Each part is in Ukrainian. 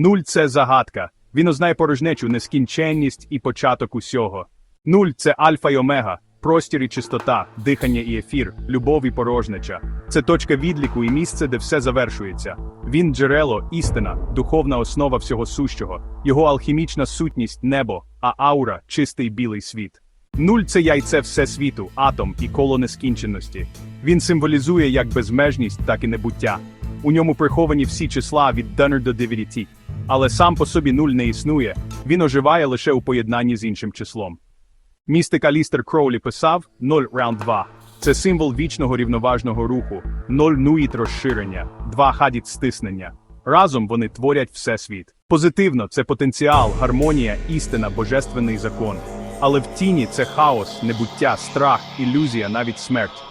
Нуль це загадка. Він ознає порожнечу, нескінченність і початок усього. Нуль це альфа й омега, простір і чистота, дихання і ефір, любов і порожнеча. Це точка відліку і місце, де все завершується. Він джерело, істина, духовна основа всього сущого, його алхімічна сутність небо, а аура чистий білий світ. Нуль це яйце всесвіту, атом і коло нескінченності. Він символізує як безмежність, так і небуття. У ньому приховані всі числа від донор до 9. Але сам по собі нуль не існує, він оживає лише у поєднанні з іншим числом. Містик Алістер Кроулі писав 0 раунд 2. Це символ вічного рівноважного руху, 0 нуїт розширення, 2 хадіт стиснення. Разом вони творять всесвіт. Позитивно це потенціал, гармонія, істина, божественний закон. Але в тіні це хаос, небуття, страх, ілюзія, навіть смерть.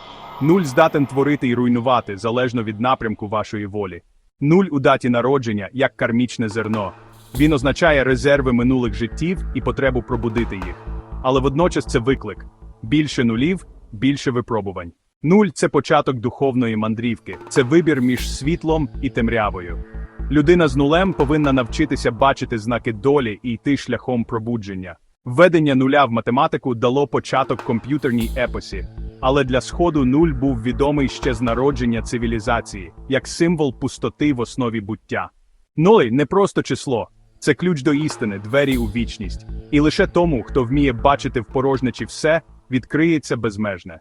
Нуль здатен творити і руйнувати залежно від напрямку вашої волі. Нуль у даті народження як кармічне зерно. Він означає резерви минулих життів і потребу пробудити їх. Але водночас це виклик: більше нулів, більше випробувань. Нуль це початок духовної мандрівки, це вибір між світлом і темрявою. Людина з нулем повинна навчитися бачити знаки долі і йти шляхом пробудження. Введення нуля в математику дало початок комп'ютерній епосі, але для сходу нуль був відомий ще з народження цивілізації, як символ пустоти в основі буття. Нуль не просто число, це ключ до істини, двері у вічність. І лише тому, хто вміє бачити в порожнечі все, відкриється безмежне.